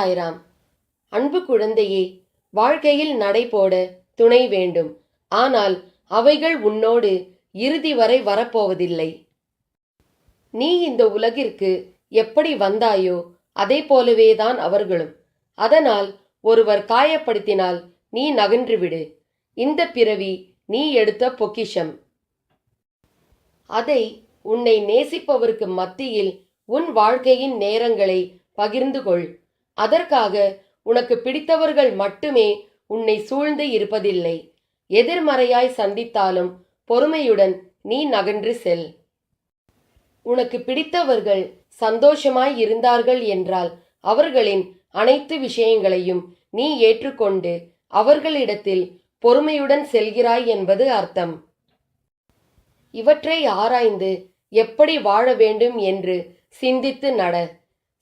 சாய்ராம். அன்பு குழந்தையே வாழ்க்கையில் நடைபோட துணை வேண்டும். ஆனால் அவைகள் உன்னோடு இறுதி வரை வரப்போவதில்லை. நீ இந்த உலகிற்கு எப்படி வந்தாயோ அதே போலவேதான் அவர்களும். அதனால் ஒருவர் காயப்படுத்தினால் நீ நகன்றுவிடு இந்த பிறவி நீ எடுத்த பொக்கிஷம். அதை உன்னை நேசிப்பவருக்கு மத்தியில் உன் வாழ்க்கையின் நேரங்களை பகிர்ந்து கொள். அதற்காக உனக்கு பிடித்தவர்கள் மட்டுமே உன்னை சூழ்ந்து இருப்பதில்லை. எதிர்மறையாய் சந்தித்தாலும் பொறுமையுடன் நீ நகன்று செல். உனக்கு பிடித்தவர்கள் சந்தோஷமாய் இருந்தார்கள் என்றால் அவர்களின் அனைத்து விஷயங்களையும் நீ ஏற்றுக்கொண்டு அவர்களிடத்தில் பொறுமையுடன் செல்கிறாய் என்பது அர்த்தம். இவற்றை ஆராய்ந்து எப்படி வாழ வேண்டும் என்று சிந்தித்து நட.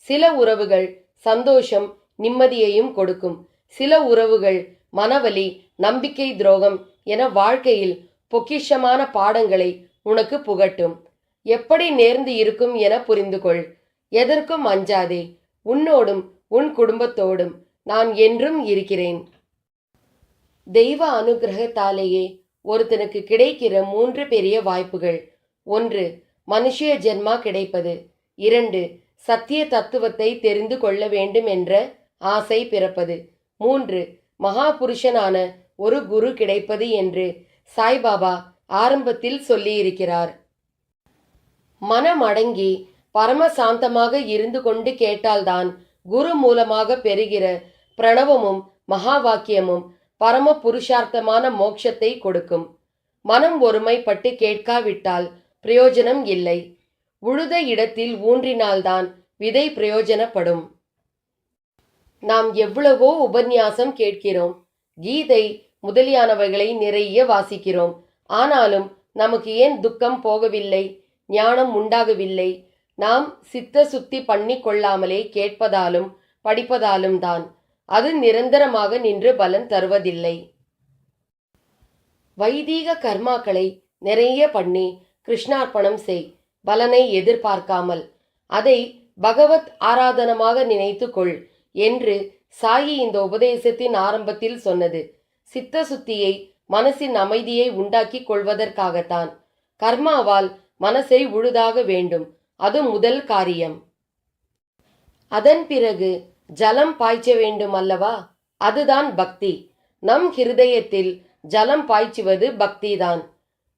சில உறவுகள் சந்தோஷம் நிம்மதியையும் கொடுக்கும். சில உறவுகள் மனவலி நம்பிக்கை துரோகம் என வாழ்க்கையில் பொக்கிஷமான பாடங்களை உனக்கு புகட்டும். எப்படி நேர்ந்து இருக்கும் என புரிந்து கொள் எதற்கும் அஞ்சாதே. உன்னோடும் உன் குடும்பத்தோடும் நான் என்றும் இருக்கிறேன். தெய்வ அனுகிரகத்தாலேயே ஒருத்தனுக்கு கிடைக்கிற மூன்று பெரிய வாய்ப்புகள். ஒன்று மனுஷிய ஜென்மா கிடைப்பது. இரண்டு சத்திய தத்துவத்தை தெரிந்து கொள்ள வேண்டும் என்ற ஆசை பிறப்பது. மூன்று மகாபுருஷனான ஒரு குரு கிடைப்பது என்று சாய்பாபா ஆரம்பத்தில் சொல்லியிருக்கிறார். மனம் அடங்கி பரமசாந்தமாக இருந்து கொண்டு கேட்டால்தான் குரு மூலமாக பெறுகிற பிரணவமும் மகா வாக்கியமும் பரம புருஷார்த்தமான மோட்சத்தை கொடுக்கும். மனம் ஒருமைப்பட்டு கேட்காவிட்டால் பிரயோஜனம் இல்லை. உழுத இடத்தில் ஊன்றினால்தான் விதை பிரயோஜனப்படும். நாம் எவ்வளவோ உபன்யாசம் கேட்கிறோம். கீதை முதலியானவைகளை நிறைய வாசிக்கிறோம். ஆனாலும் நமக்கு ஏன் துக்கம் போகவில்லை? ஞானம் உண்டாகவில்லை. நாம் சித்த சுத்தி பண்ணி கொள்ளாமலே கேட்பதாலும் படிப்பதாலும் தான். அது நிரந்தரமாக நின்று பலன் தருவதில்லை. வைதீக கர்மாக்களை நிறைய பண்ணி கிருஷ்ணார்ப்பணம் செய். பலனை எதிர்பார்க்காமல் அதை பகவத் ஆராதனமாக நினைத்துக்கொள் என்று சாயி இந்த உபதேசத்தின் ஆரம்பத்தில் சொன்னது. சித்த சுத்தியை மனசின் அமைதியை உண்டாக்கி கொள்வதற்காகத்தான். கர்மாவால் மனசை உழுதாக வேண்டும் அது முதல் காரியம். அதன் பிறகு ஜலம் பாய்ச்ச வேண்டும் அல்லவா? அதுதான் பக்தி. நம் ஹிருதயத்தில் ஜலம் பாய்ச்சுவது பக்திதான்.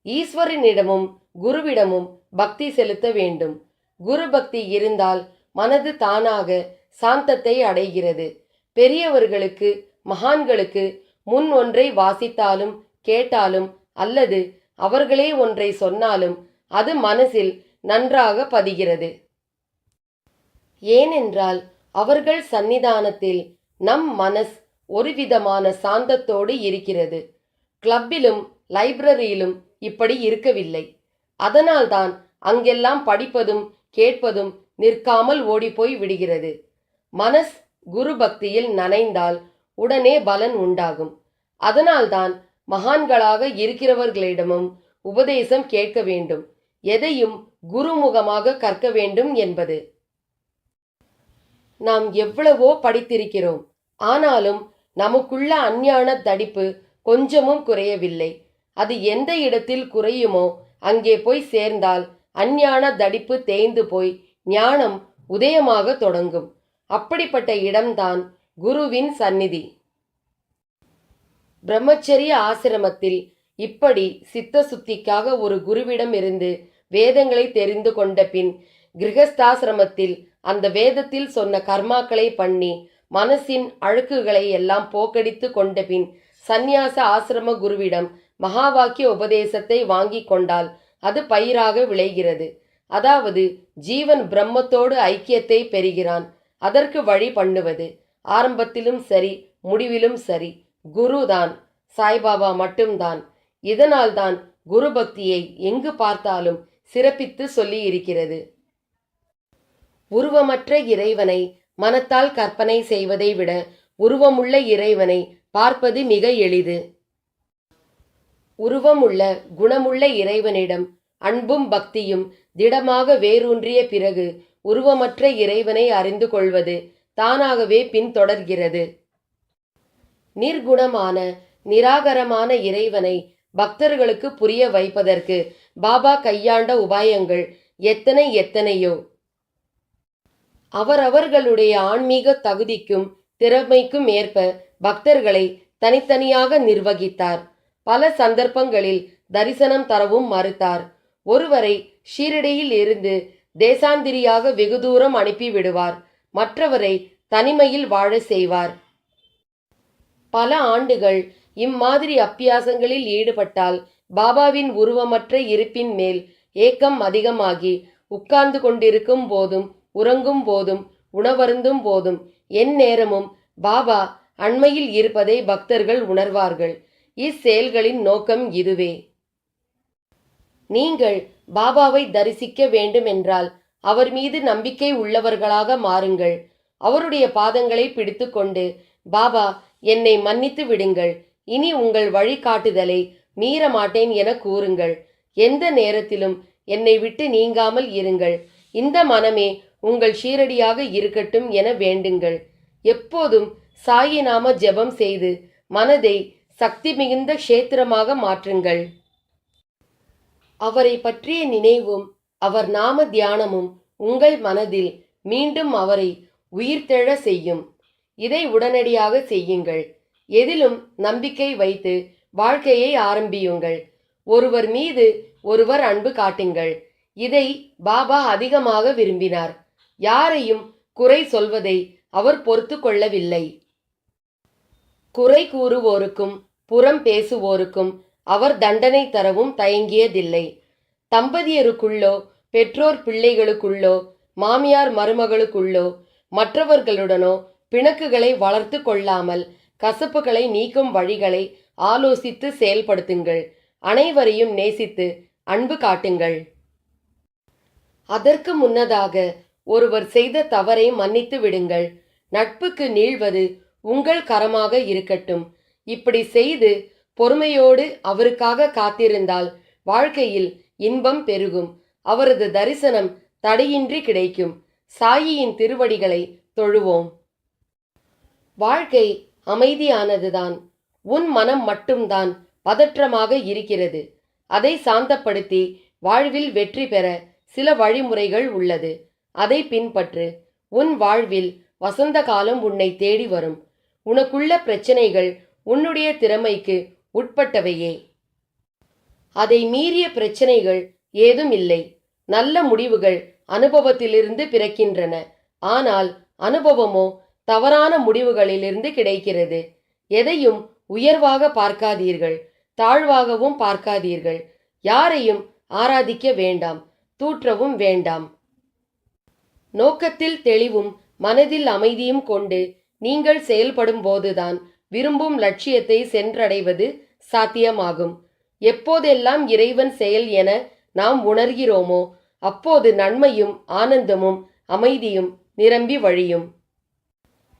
ஈஸ்வரனிடமும் குருவிடமும் பக்தி செலுத்த வேண்டும். குரு பக்தி இருந்தால் மனது தானாக சாந்தத்தை அடைகிறது. பெரியவர்களுக்கு மகான்களுக்கு முன் ஒன்றை வாசித்தாலும் கேட்டாலும் அல்லது அவர்களே ஒன்றை சொன்னாலும் அது மனசில் நன்றாக பதிகிறது. ஏனென்றால் அவர்கள் சந்நிதானத்தில் நம் மனஸ் ஒருவிதமான சாந்தத்தோடு இருக்கிறது. கிளப்பிலும் லைப்ரரியிலும் இப்படி இருக்கவில்லை. அதனால்தான் அங்கெல்லாம் படிப்பதும் கேட்பதும் நிற்காமல் ஓடிப்போய் விடுகிறது. மனஸ் குரு பக்தியில் நனைந்தால் உடனே பலன் உண்டாகும். அதனால்தான் மகான்களாக இருக்கிறவர்களிடமும் உபதேசம் கேட்க வேண்டும். எதையும் குருமுகமாக கற்க வேண்டும் என்பது. நாம் எவ்வளவோ படித்திருக்கிறோம். ஆனாலும் நமக்குள்ள அஞ்ஞான தடிப்பு கொஞ்சமும் குறையவில்லை. அது எந்த இடத்தில் குறையுமோ அங்கே போய் சேர்ந்தால் அஞ்ஞான தடிப்பு தேய்ந்து போய் ஞானம் உதயமாக தொடங்கும். அப்படிப்பட்ட இடம்தான் குருவின் சந்நிதி. பிரம்மச்சரிய ஆசிரமத்தில் இப்படி சித்த சுத்திக்காக ஒரு குருவிடம் இருந்து வேதங்களை தெரிந்து கொண்ட பின் கிரகஸ்தாசிரமத்தில் அந்த வேதத்தில் சொன்ன கர்மாக்களை பண்ணி மனசின் அழுக்குகளை எல்லாம் போக்கடித்து கொண்ட பின் சந்நியாச ஆசிரம குருவிடம் மகா வாக்கிய உபதேசத்தை வாங்கி கொண்டால் அது பயிராக விளைகிறது. அதாவது ஜீவன் பிரம்மத்தோடு ஐக்கியத்தை பெறுகிறான். அதற்கு வழி பண்ணுவது. ஆரம்பத்திலும் சரி முடிவிலும் சரி குருதான் சாய்பாபா மட்டும்தான். இதனால்தான் குரு பக்தியை எங்கு பார்த்தாலும் சிறப்பித்து சொல்லி இருக்கிறது உருவமற்ற இறைவனை மனத்தால் கற்பனை செய்வதை விட உருவமுள்ள இறைவனை பார்ப்பது மிக எளிது. உருவமுள்ள குணமுள்ள இறைவனிடம் அன்பும் பக்தியும் திடமாக வேரூன்றிய பிறகு உருவமற்ற இறைவனை அறிந்து கொள்வது தானாகவே பின்தொடர்கிறது. நிர்குணமான நிராகரமான இறைவனை பக்தர்களுக்கு புரிய வைப்பதற்கு பாபா கையாண்ட உபாயங்கள் எத்தனை எத்தனையோ. அவரவர்களுடைய ஆன்மீக தகுதிக்கும் திறமைக்கும் ஏற்ப பக்தர்களை தனித்தனியாக நிர்வகித்தார். பல சந்தர்ப்பங்களில் தரிசனம் தரவும் மறுத்தார். ஒருவரை ஷீரடியில் இருந்து தேசாந்திரியாக வெகு தூரம் அனுப்பிவிடுவார் மற்றவரை தனிமையில் வாழ செய்வார். பல ஆண்டுகள் இம்மாதிரி அப்பியாசங்களில் ஈடுபட்டால் பாபாவின் உருவமற்ற இருப்பின் மேல் ஏக்கம் அதிகமாகி உட்கார்ந்து கொண்டிருக்கும் போதும் உறங்கும் போதும் உணவருந்தும் போதும் என் நேரமும் பாபா அண்மையில் இருப்பதை பக்தர்கள் உணர்வார்கள். இச்செயல்களின் நோக்கம் இதுவே. நீங்கள் பாபாவை தரிசிக்க வேண்டுமென்றால் அவர் மீது நம்பிக்கை உள்ளவர்களாக மாறுங்கள். அவருடைய பாதங்களை பிடித்துக்கொண்டு பாபா என்னை மன்னித்து விடுங்கள். இனி உங்கள் வழிகாட்டுதலை மீற மாட்டேன் என கூறுங்கள். எந்த நேரத்திலும் என்னை விட்டு நீங்காமல் இருங்கள். இந்த மனமே உங்கள் ஷீரடியாக இருக்கட்டும் என வேண்டுங்கள். எப்போதும் சாயி நாம ஜெபம் செய்து மனதை சக்தி மிகுந்த க்ஷேத்திரமாக மாற்றுங்கள். அவரை பற்றிய நினைவும் அவர் நாம தியானமும் உங்கள் மனதில் மீண்டும் அவரை உயிர்த்தெழ செய்யும். இதை உடனடியாக செய்யுங்கள். எதிலும் நம்பிக்கை வைத்து வாழ்க்கையை ஆரம்பியுங்கள். ஒருவர் மீது ஒருவர் அன்பு காட்டுங்கள். இதை பாபா அதிகமாக விரும்பினார். யாரையும் குறை சொல்வதை அவர் பொறுத்து கொள்ளவில்லை. குறை கூறுவோருக்கும் புறம் பேசுவோருக்கும் அவர் தண்டனை தரவும் தயங்கியதில்லை. தம்பதியருக்குள்ளோ பெற்றோர் பிள்ளைகளுக்குள்ளோ மாமியார் மருமகளுக்குள்ளோ மற்றவர்களுடனோ பிணக்குகளை வளர்த்து கொள்ளாமல் கசப்புகளை நீக்கும் வழிகளை ஆலோசித்து செயல்படுத்துங்கள். அனைவரையும் நேசித்து அன்பு காட்டுங்கள். அதற்கு முன்னதாக ஒருவர் செய்த தவறை மன்னித்து விடுங்கள். நட்புக்கு நீள்வது உங்கள் கரமாக இருக்கட்டும். இப்படி செய்து பொறுமையோடு அவருக்காக காத்திருந்தால் வாழ்க்கையில் இன்பம் பெருகும். அவரது தரிசனம் தடையின்றி கிடைக்கும். சாயியின் திருவடிகளை தொழுவோம். வாழ்க்கை அமைதியானதுதான். உன் மனம் மட்டும்தான் பதற்றமாக இருக்கிறது. அதை சாந்தப்படுத்தி வாழ்வில் வெற்றி பெற சில வழிமுறைகள் உள்ளது. அதை பின்பற்று. உன் வாழ்வில் வசந்த காலம் உன்னை தேடி வரும். உனக்குள்ள பிரச்சனைகள் உன்னுடைய திறமைக்கு உட்பட்டவையே. அதை மீறிய பிரச்சனைகள் ஏதும் இல்லை. நல்ல முடிவுகள் அனுபவத்திலிருந்து பிறக்கின்றன. ஆனால் அனுபவமோ தவறான முடிவுகளிலிருந்து கிடைக்கிறது. எதையும் உயர்வாக பார்க்காதீர்கள். தாழ்வாகவும் பார்க்காதீர்கள். யாரையும் ஆராதிக்க வேண்டாம். தூற்றவும் வேண்டாம். நோக்கத்தில் தெளிவும் மனதில் அமைதியும் கொண்டு நீங்கள் செயல்படும் போதுதான் விரும்பும் லட்சியத்தை சென்றடைவது சாத்தியமாகும். எப்போதெல்லாம் இறைவன் செயல் என நாம் உணர்கிறோமோ அப்போது நன்மையும் ஆனந்தமும் அமைதியும் நிரம்பி வழியும்.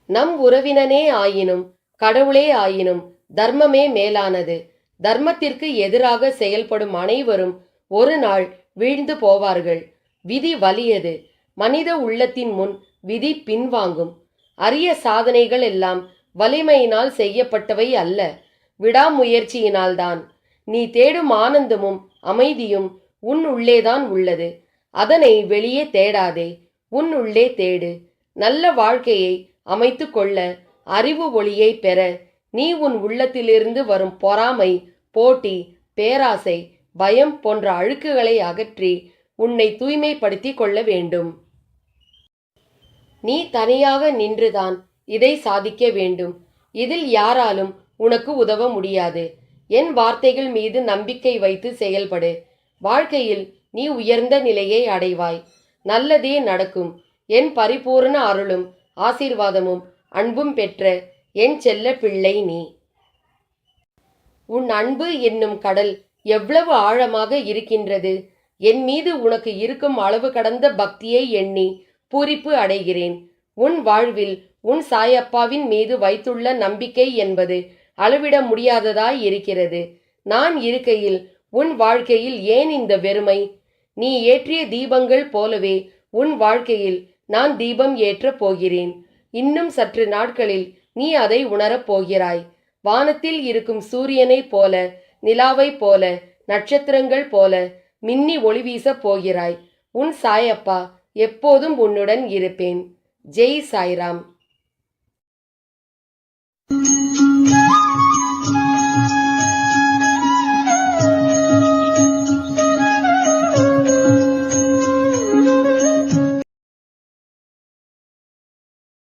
நம் உறவினனே ஆயினும் கடவுளே ஆயினும் தர்மமே மேலானது. தர்மத்திற்கு எதிராக செயல்படும் அனைவரும் ஒரு நாள் வீழ்ந்து போவார்கள். விதி வலியது. மனித உள்ளத்தின் முன் விதி பின்வாங்கும். அரிய சாதனைகள் எல்லாம் வலிமையினால் செய்யப்பட்டவை அல்ல. விடாமுயற்சியினால்தான். நீ தேடும் ஆனந்தமும் அமைதியும் உன் உள்ளேதான் உள்ளது. அதனை வெளியே தேடாதே. உன் உள்ளே தேடு. நல்ல வாழ்க்கையை அமைத்து கொள்ள அறிவு ஒளியை பெற. நீ உன் உள்ளத்திலிருந்து வரும் பொறாமை போட்டி பேராசை பயம் போன்ற அழுக்குகளை அகற்றி உன்னை தூய்மைப்படுத்திக் கொள்ள வேண்டும். நீ தனியாக நின்றுதான். இதை சாதிக்க வேண்டும். இதில் யாராலும் உனக்கு உதவ முடியாது. என் வார்த்தைகள் மீது நம்பிக்கை வைத்து செயல்படு. வாழ்க்கையில் நீ உயர்ந்த நிலையை அடைவாய். நல்லதே நடக்கும். என் பரிபூர்ண அருளும் ஆசீர்வாதமும் அன்பும் பெற்ற என் செல்ல பிள்ளை நீ. உன் அன்பு என்னும் கடல் எவ்வளவு ஆழமாக இருக்கின்றது. என் மீது உனக்கு இருக்கும் அளவு கடந்த பக்தியை எண்ணி பூரிப்பு அடைகிறேன். உன் வாழ்வில் உன் சாயப்பாவின் மீது வைத்துள்ள நம்பிக்கை என்பது அளவிட முடியாததாய் இருக்கிறது. நான் இருக்கையில் உன் வாழ்க்கையில் ஏன் இந்த வெறுமை? நீ ஏற்றிய தீபங்கள் போலவே உன் வாழ்க்கையில் நான் தீபம் ஏற்றப் போகிறேன். இன்னும் சற்று நாட்களில் நீ அதை உணரப் போகிறாய். வானத்தில் இருக்கும் சூரியனைப் போல நிலாவைப் போல நட்சத்திரங்கள் போல மின்னி ஒளி வீசப் போகிறாய். உன் சாயப்பா எப்போதும் உன்னுடன் இருப்பேன். ஜெய் சாய்ராம்.